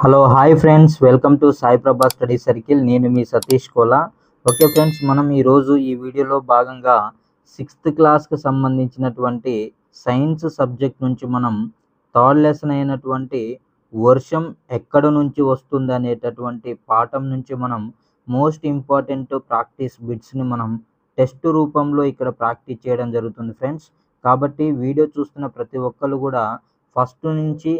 Hello hi friends welcome to Sai Prabha study circle నేను మీ Satish Kola. Okay friends మనం ఈరోజు ఈ వీడియోలో భాగంగా సిక్స్త్ క్లాస్కి సంబంధించినటువంటి సైన్స్ సబ్జెక్ట్ నుంచి మనం థర్డ్ లెసన్ అయినటువంటి వర్షం ఎక్కడ నుంచి వస్తుంది అనేటటువంటి పాఠం నుంచి మనం మోస్ట్ ఇంపార్టెంట్ ప్రాక్టీస్ బిట్స్ని మనం టెస్ట్ రూపంలో ఇక్కడ ప్రాక్టీస్ చేయడం జరుగుతుంది ఫ్రెండ్స్ కాబట్టి వీడియో చూస్తున్న ప్రతి ఒక్కరు కూడా ఫస్ట్ నుంచి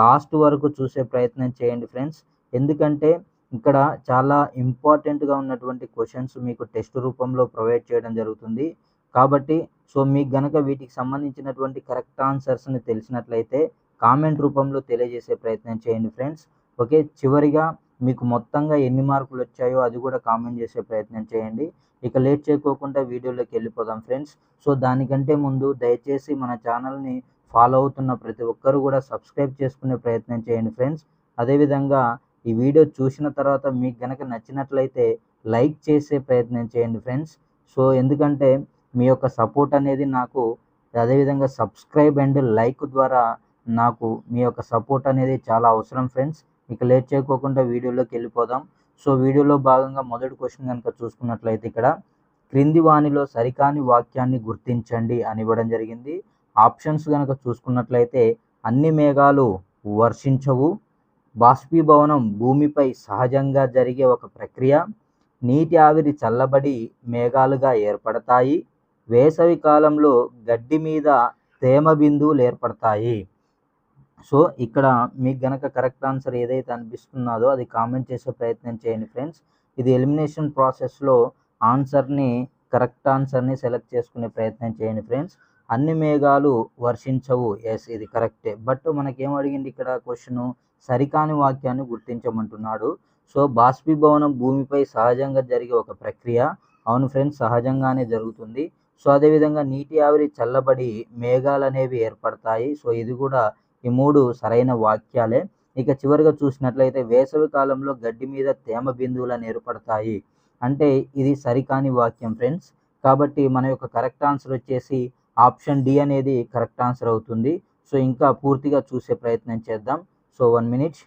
లాస్ట్ వరకు చూసే ప్రయత్నం చేయండి ఫ్రెండ్స్. ఎందుకంటే ఇక్కడ చాలా ఇంపార్టెంట్గా ఉన్నటువంటి క్వశ్చన్స్ మీకు టెస్ట్ రూపంలో ప్రొవైడ్ చేయడం జరుగుతుంది. కాబట్టి సో మీకు గనక వీటికి సంబంధించినటువంటి కరెక్ట్ ఆన్సర్స్ని తెలిసినట్లయితే కామెంట్ రూపంలో తెలియజేసే ప్రయత్నం చేయండి ఫ్రెండ్స్. ఓకే చివరిగా మీకు మొత్తంగా ఎన్ని మార్కులు వచ్చాయో అది కూడా కామెంట్ చేసే ప్రయత్నం చేయండి. ఇక లేట్ చేయకోకుండా వీడియోలోకి వెళ్ళిపోదాం ఫ్రెండ్స్. సో దానికంటే ముందు దయచేసి మన ఛానల్ని ఫాలో అవుతున్న ప్రతి ఒక్కరు కూడా సబ్స్క్రైబ్ చేసుకునే ప్రయత్నం చేయండి ఫ్రెండ్స్. అదేవిధంగా ఈ వీడియో చూసిన తర్వాత మీకు గనక నచ్చినట్లయితే లైక్ చేసే ప్రయత్నం చేయండి ఫ్రెండ్స్. సో ఎందుకంటే మీ యొక్క సపోర్ట్ అనేది నాకు అదేవిధంగా సబ్స్క్రైబ్ అండ్ లైక్ ద్వారా నాకు మీ యొక్క సపోర్ట్ అనేది చాలా అవసరం ఫ్రెండ్స్. ఇక లేట్ చేయకోకుండా వీడియోలోకి వెళ్ళిపోదాం. సో వీడియోలో భాగంగా మొదటి క్వశ్చన్ కనుక చూసుకున్నట్లయితే ఇక్కడ క్రింది వాణిలో సరికాని వాక్యాన్ని గుర్తించండి అని ఇవ్వడం జరిగింది. ఆప్షన్స్ కనుక చూసుకున్నట్లయితే అన్ని మేఘాలు వర్షించవు. బాష్పీభవనం భూమిపై సహజంగా జరిగే ఒక ప్రక్రియ. నీటి ఆవిరి చల్లబడి మేఘాలుగా ఏర్పడతాయి. వేసవి కాలంలో గడ్డి మీద తేమ బిందువులు ఏర్పడతాయి. సో ఇక్కడ మీకు గనక కరెక్ట్ ఆన్సర్ ఏదైతే అనిపిస్తున్నదో అది కామెంట్ చేసే ప్రయత్నం చేయండి ఫ్రెండ్స్. ఇది ఎలిమినేషన్ ప్రాసెస్లో ఆన్సర్ని కరెక్ట్ ఆన్సర్ని సెలెక్ట్ చేసుకునే ప్రయత్నం చేయండి ఫ్రెండ్స్. అన్ని మేఘాలు వర్షించవు. ఎస్ ఇది కరెక్టే బట్ మనకేం అడిగింది ఇక్కడ క్వశ్చన్ సరికాని వాక్యాన్ని గుర్తించమంటున్నాడు. సో బాష్పీభవనం భూమిపై సహజంగా జరిగే ఒక ప్రక్రియ. అవును ఫ్రెండ్స్ సహజంగానే జరుగుతుంది. సో అదేవిధంగా నీటి ఆవిరి చల్లబడి మేఘాలు అనేవి ఏర్పడతాయి. సో ఇది కూడా ఈ మూడు సరైన వాక్యాలే. ఇక చివరిగా చూసినట్లయితే వేసవి కాలంలో గడ్డి మీద తేమ బిందువులను ఏర్పడతాయి. అంటే ఇది సరికాని వాక్యం ఫ్రెండ్స్ కాబట్టి మన యొక్క కరెక్ట్ ఆన్సర్ వచ్చేసి ఆప్షన్ డి అనేది కరెక్ట్ ఆన్సర్ అవుతుంది. సో ఇంకా పూర్తిగా చూసే ప్రయత్నం చేద్దాం. So one minute.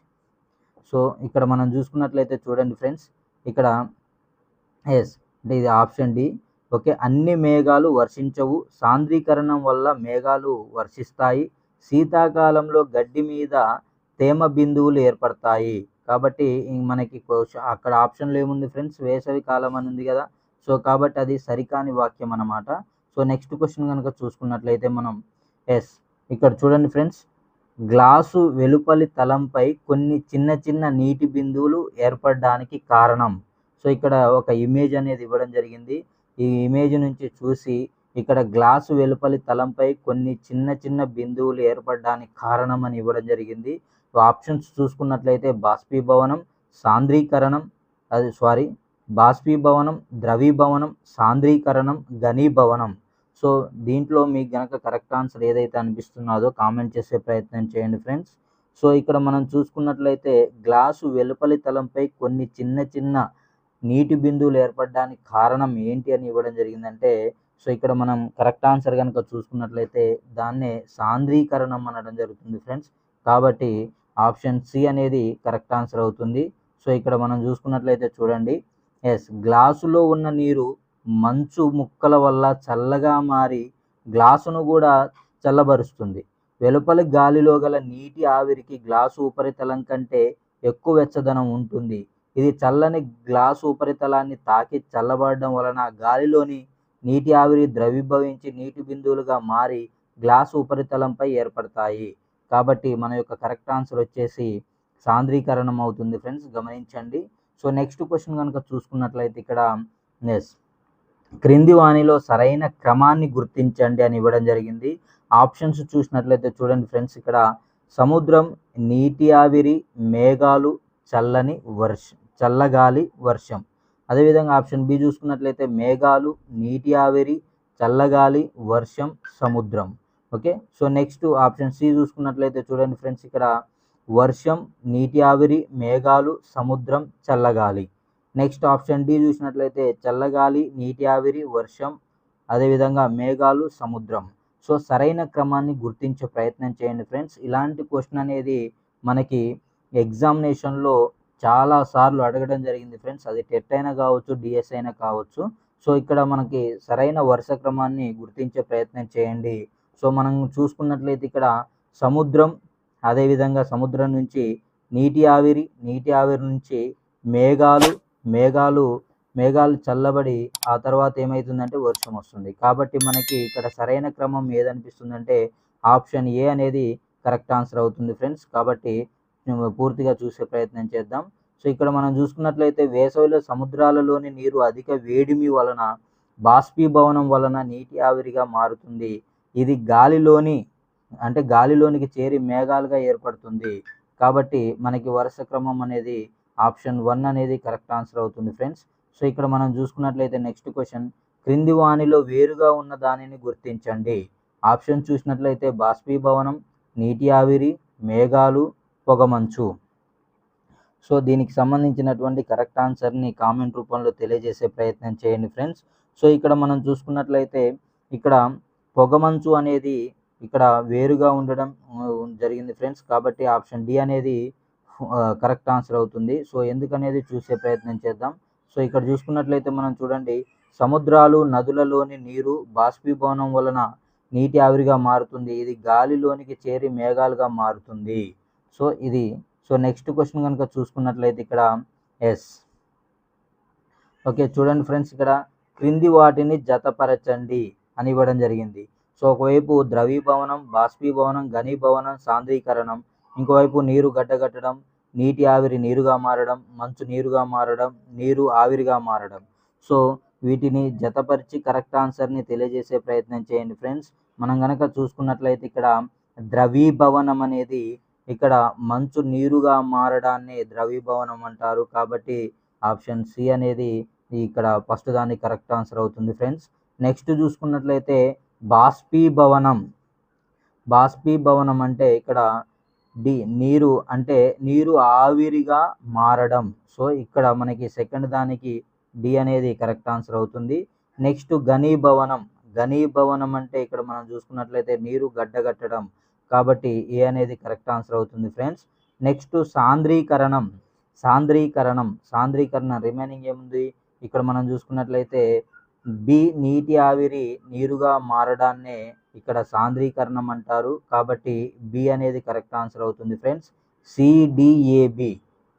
సో ఇక్కడ మనం చూసుకున్నట్లయితే చూడండి ఫ్రెండ్స్ ఇక్కడ ఎస్ అంటే ఇది ఆప్షన్ డి. ఓకే అన్ని మేఘాలు వర్షించవు. సాంద్రీకరణం వల్ల మేఘాలు వర్షిస్తాయి. శీతాకాలంలో గడ్డి మీద తేమ బిందువులు ఏర్పడతాయి. కాబట్టి మనకి అక్కడ ఆప్షన్లో ఏముంది ఫ్రెండ్స్? వేసవి కాలం అని ఉంది కదా. సో కాబట్టి అది సరికాని వాక్యం అన్నమాట. సో నెక్స్ట్ క్వశ్చన్ కనుక చూసుకున్నట్లయితే మనం ఎస్. ఇక్కడ చూడండి ఫ్రెండ్స్ గ్లాసు వెలుపలి తలంపై కొన్ని చిన్న చిన్న నీటి బిందువులు ఏర్పడడానికి కారణం. సో ఇక్కడ ఒక ఇమేజ్ అనేది ఇవ్వడం జరిగింది. ఈ ఇమేజ్ నుంచి చూసి ఇక్కడ గ్లాసు వెలుపలి తలంపై కొన్ని చిన్న చిన్న బిందువులు ఏర్పడడానికి కారణం అని ఇవ్వడం జరిగింది. ఆప్షన్స్ చూసుకున్నట్లయితే బాష్పీభవనం సాంద్రీకరణం అది సారీ బాష్పీభవనం ద్రవీభవనం సాంద్రీకరణం ఘనీభవనం. సో దీంట్లో మీకు గనక కరెక్ట్ ఆన్సర్ ఏదైతే అనిపిస్తున్నదో కామెంట్ చేసే ప్రయత్నం చేయండి ఫ్రెండ్స్. సో ఇక్కడ మనం చూసుకున్నట్లయితే గ్లాసు వెలుపలి తలంపై కొన్ని చిన్న చిన్న నీటి బిందువులు ఏర్పడడానికి కారణం ఏంటి అని ఇవ్వడం జరిగిందంటే సో ఇక్కడ మనం కరెక్ట్ ఆన్సర్ కనుక చూసుకున్నట్లయితే దాన్నే సాంద్రీకరణం అనడం జరుగుతుంది ఫ్రెండ్స్. కాబట్టి ఆప్షన్ సి అనేది కరెక్ట్ ఆన్సర్ అవుతుంది. సో ఇక్కడ మనం చూసుకున్నట్లయితే చూడండి. ఎస్ గ్లాసులో ఉన్న నీరు మంచు ముక్కల వల్ల చల్లగా మారి గ్లాసును కూడా చల్లబరుస్తుంది. వెలుపలి గాలిలో గల నీటి ఆవిరికి గ్లాసు ఉపరితలం కంటే ఎక్కువ వెచ్చదనం ఉంటుంది. ఇది చల్లని గ్లాసు ఉపరితలాన్ని తాకి చల్లబడడం వలన గాలిలోని నీటి ఆవిరి ద్రవీభవించి నీటి బిందువులుగా మారి గ్లాసు ఉపరితలంపై ఏర్పడతాయి. కాబట్టి మన యొక్క కరెక్ట్ ఆన్సర్ వచ్చేసి సాంద్రీకరణం అవుతుంది ఫ్రెండ్స్. గమనించండి. సో నెక్స్ట్ క్వశ్చన్ కనుక చూసుకున్నట్లయితే ఇక్కడ నెస్ క్రింది వాణిలో సరైన క్రమాన్ని గుర్తించండి అని ఇవ్వడం జరిగింది. ఆప్షన్స్ చూసినట్లయితే చూడండి ఫ్రెండ్స్ ఇక్కడ సముద్రం నీటి ఆవిరి మేఘాలు చల్లని వర్షం చల్లగాలి వర్షం. అదేవిధంగా ఆప్షన్ బి చూసుకున్నట్లయితే మేఘాలు నీటి ఆవిరి చల్లగాలి వర్షం సముద్రం. Okay? So next option C చూసుకున్నట్లయితే చూడండి ఫ్రెండ్స్ ఇక్కడ వర్షం నీటి ఆవిరి మేఘాలు సముద్రం చల్లగాలి. నెక్స్ట్ ఆప్షన్ డి చూసినట్లయితే చల్లగాలి నీటి ఆవిరి వర్షం అదేవిధంగా మేఘాలు సముద్రం. సో సరైన క్రమాన్ని గుర్తించే ప్రయత్నం చేయండి ఫ్రెండ్స్. ఇలాంటి క్వశ్చన్ అనేది మనకి ఎగ్జామినేషన్లో చాలా సార్లు అడగడం జరిగింది ఫ్రెండ్స్. అది టెట్ అయినా కావచ్చు డిఎస్ అయినా కావచ్చు. సో ఇక్కడ మనకి సరైన వరుస క్రమాన్ని గుర్తించే ప్రయత్నం చేయండి. సో మనం చూసుకున్నట్లయితే ఇక్కడ సముద్రం అదేవిధంగా సముద్రం నుంచి నీటి ఆవిరి నీటి ఆవిరి నుంచి మేఘాలు మేఘాలు మేఘాలు చల్లబడి ఆ తర్వాత ఏమవుతుందంటే వర్షం వస్తుంది. కాబట్టి మనకి ఇక్కడ సరైన క్రమం ఏదనిపిస్తుందంటే ఆప్షన్ ఏ అనేది కరెక్ట్ ఆన్సర్ అవుతుంది ఫ్రెండ్స్. కాబట్టి మేము పూర్తిగా చూసే ప్రయత్నం చేద్దాం. సో ఇక్కడ మనం చూసుకున్నట్లయితే వేసవిలో సముద్రాలలోని నీరు అధిక వేడిమి వలన బాష్పీభవనం వలన నీటి ఆవిరిగా మారుతుంది. ఇది గాలిలోని అంటే గాలిలోనికి చేరి మేఘాలుగా ఏర్పడుతుంది. కాబట్టి మనకి వరుస క్రమం అనేది ఆప్షన్ వన్ అనేది కరెక్ట్ ఆన్సర్ అవుతుంది ఫ్రెండ్స్. సో ఇక్కడ మనం చూసుకున్నట్లయితే నెక్స్ట్ క్వశ్చన్ క్రింది వాణిలో వేరుగా ఉన్న దానిని గుర్తించండి. ఆప్షన్ చూసినట్లయితే బాష్పీభవనం నీటి ఆవిరి మేఘాలు పొగమంచు సో దీనికి సంబంధించినటువంటి కరెక్ట్ ఆన్సర్ని కామెంట్ రూపంలో తెలియజేసే ప్రయత్నం చేయండి ఫ్రెండ్స్. సో ఇక్కడ మనం చూసుకున్నట్లయితే ఇక్కడ పొగమంచు అనేది ఇక్కడ వేరుగా ఉండడం జరిగింది ఫ్రెండ్స్. కాబట్టి ఆప్షన్ డి అనేది కరెక్ట్ ఆన్సర్ అవుతుంది. సో ఎందుకనేది చూసే ప్రయత్నం చేద్దాం. సో ఇక్కడ చూసుకున్నట్లయితే మనం చూడండి సముద్రాలు నదులలోని నీరు బాష్పీభవనం వలన నీటి ఆవిరిగా మారుతుంది. ఇది గాలిలోనికి చేరి మేఘాలుగా మారుతుంది. సో ఇది సో నెక్స్ట్ క్వశ్చన్ కనుక చూసుకున్నట్లయితే ఇక్కడ ఎస్ ఓకే చూడండి ఫ్రెండ్స్ ఇక్కడ క్రింది వాటిని జతపరచండి అని ఇవ్వడం జరిగింది. సో ఒకవైపు ద్రవీభవనం బాష్పీభవనం ఘనీభవనం సాంద్రీకరణం ఇంకోవైపు నీరు గడ్డగట్టడం నీటి ఆవిరి నీరుగా మారడం మంచు నీరుగా మారడం నీరు ఆవిరిగా మారడం. సో వీటిని జతపరిచి కరెక్ట్ ఆన్సర్ని తెలియజేసే ప్రయత్నం చేయండి ఫ్రెండ్స్. మనం కనుక చూసుకున్నట్లయితే ఇక్కడ ద్రవీభవనం అనేది ఇక్కడ మంచు నీరుగా మారడాన్ని ద్రవీభవనం అంటారు. కాబట్టి ఆప్షన్ సి అనేది ఇక్కడ ఫస్ట్ దానికి కరెక్ట్ ఆన్సర్ అవుతుంది ఫ్రెండ్స్. నెక్స్ట్ చూసుకున్నట్లయితే బాష్పీభవనం. బాష్పీభవనం అంటే ఇక్కడ డి నీరు అంటే నీరు ఆవిరిగా మారడం. సో ఇక్కడ మనకి సెకండ్ దానికి డి అనేది కరెక్ట్ ఆన్సర్ అవుతుంది. నెక్స్ట్ ఘనీభవనం. ఘనీభవనం అంటే ఇక్కడ మనం చూసుకున్నట్లయితే నీరు గడ్డగట్టడం కాబట్టి ఏ అనేది కరెక్ట్ ఆన్సర్ అవుతుంది ఫ్రెండ్స్. నెక్స్ట్ సాంద్రీకరణం. సాంద్రీకరణం. సాంద్రీకరణ రిమైనింగ్ ఏముంది? ఇక్కడ మనం చూసుకున్నట్లయితే బి నీటి ఆవిరి నీరుగా మారడాన్నే ఇక్కడ సాంద్రీకరణం అంటారు. కాబట్టి బి అనేది కరెక్ట్ ఆన్సర్ అవుతుంది friends C D A B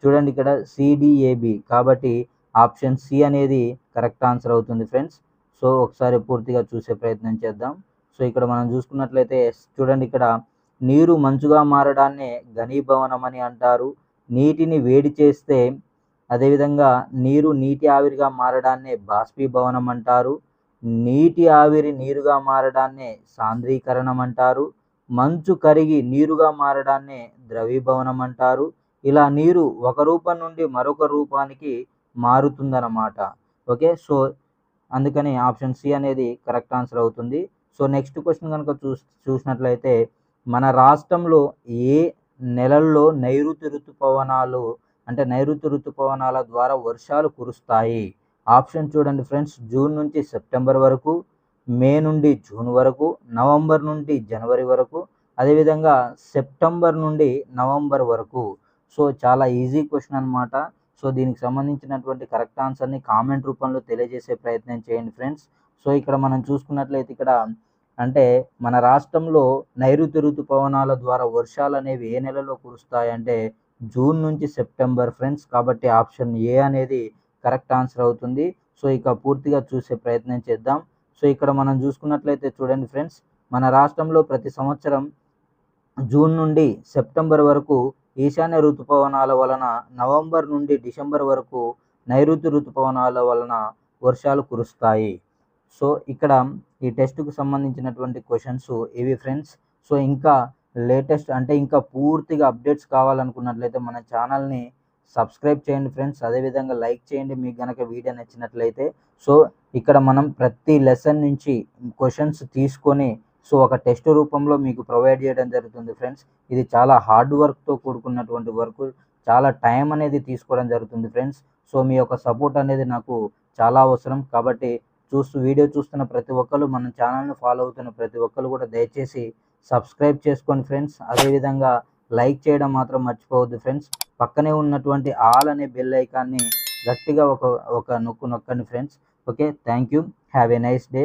చూడండి ఇక్కడ సిడిఏబి కాబట్టి ఆప్షన్ సి అనేది కరెక్ట్ ఆన్సర్ అవుతుంది ఫ్రెండ్స్ సో ఒకసారి పూర్తిగా చూసే ప్రయత్నం చేద్దాం. సో ఇక్కడ మనం చూసుకున్నట్లయితే చూడండి ఇక్కడ నీరు మంచుగా మారడాన్నే ఘనీభవనం అని అంటారు. నీటిని వేడి చేస్తే అదేవిధంగా నీరు నీటి ఆవిరిగా మారడాన్నే బాష్పీభవనం అంటారు. నీటి ఆవిరి నీరుగా మారడాన్నే సాంద్రీకరణం అంటారు మంచు కరిగి నీరుగా మారడాన్నే ద్రవీభవనం అంటారు ఇలా నీరు ఒక రూపం నుండి మరొక రూపానికి మారుతుందన్నమాట. ఓకే? సో అందుకని ఆప్షన్ సి అనేది కరెక్ట్ ఆన్సర్ అవుతుంది. సో నెక్స్ట్ క్వశ్చన్ కనుక చూ చూసినట్లయితే మన రాష్ట్రంలో ఏ నెలల్లో నైరుతి ఋతుపవనాలు అంటే నైరుతి ఋతుపవనాల ద్వారా వర్షాలు కురుస్తాయి? ఆప్షన్ చూడండి ఫ్రెండ్స్ జూన్ నుంచి సెప్టెంబర్ వరకు మే నుండి జూన్ వరకు నవంబర్ నుండి జనవరి వరకు అదేవిధంగా సెప్టెంబర్ నుండి నవంబర్ వరకు. సో చాలా ఈజీ క్వశ్చన్ అనమాట సో దీనికి సంబంధించినటువంటి కరెక్ట్ ఆన్సర్ని కామెంట్ రూపంలో తెలియజేసే ప్రయత్నం చేయండి ఫ్రెండ్స్. సో ఇక్కడ మనం చూసుకున్నట్లయితే ఇక్కడ అంటే మన రాష్ట్రంలో నైరుతి ఋతుపవనాల ద్వారా వర్షాలు అనేవి ఏ నెలలో కురుస్తాయంటే జూన్ నుంచి సెప్టెంబర్ ఫ్రెండ్స్. కాబట్టి ఆప్షన్ ఏ అనేది కరెక్ట్ ఆన్సర్ అవుతుంది. సో ఇక పూర్తిగా చూసే ప్రయత్నం చేద్దాం. సో ఇక్కడ మనం చూసుకున్నట్లయితే చూడండి ఫ్రెండ్స్ మన రాష్ట్రంలో ప్రతి సంవత్సరం జూన్ నుండి సెప్టెంబర్ వరకు ఈశాన్య ఋతుపవనాల వలన నవంబర్ నుండి డిసెంబర్ వరకు నైరుతి ఋతుపవనాల వలన వర్షాలు కురుస్తాయి. సో ఇక్కడ ఈ టెస్ట్కు సంబంధించినటువంటి క్వశ్చన్స్ ఇవి ఫ్రెండ్స్. సో ఇంకా లేటెస్ట్ అంటే ఇంకా పూర్తిగా అప్డేట్స్ కావాలనుకున్నట్లయితే మన ఛానల్ని సబ్స్క్రైబ్ చేయండి ఫ్రెండ్స్. అదేవిధంగా లైక్ చేయండి. మీకు కనుక వీడియో నచ్చినట్లయితే సో ఇక్కడ మనం ప్రతి లెసన్ నుంచి క్వశ్చన్స్ తీసుకొని సో ఒక టెస్ట్ రూపంలో మీకు ప్రొవైడ్ చేయడం జరుగుతుంది ఫ్రెండ్స్. ఇది చాలా హార్డ్ వర్క్తో కూడుకున్నటువంటి వర్క్. చాలా టైం అనేది తీసుకోవడం జరుగుతుంది ఫ్రెండ్స్. సో మీ యొక్క సపోర్ట్ అనేది నాకు చాలా అవసరం. కాబట్టి చూస్తూ వీడియో చూస్తున్న ప్రతి ఒక్కరు మన ఛానల్ని ఫాలో అవుతున్న ప్రతి ఒక్కరు కూడా దయచేసి సబ్స్క్రైబ్ చేసుకోండి ఫ్రెండ్స్. అదేవిధంగా లైక్ చేయడం మాత్రం మర్చిపోవద్దు ఫ్రెండ్స్. పక్కనే ఉన్నటువంటి ఆల్ అనే బెల్ ఐకాన్ని గట్టిగా ఒక ఒక నొక్కు నొక్కండి friends okay thank you have a nice day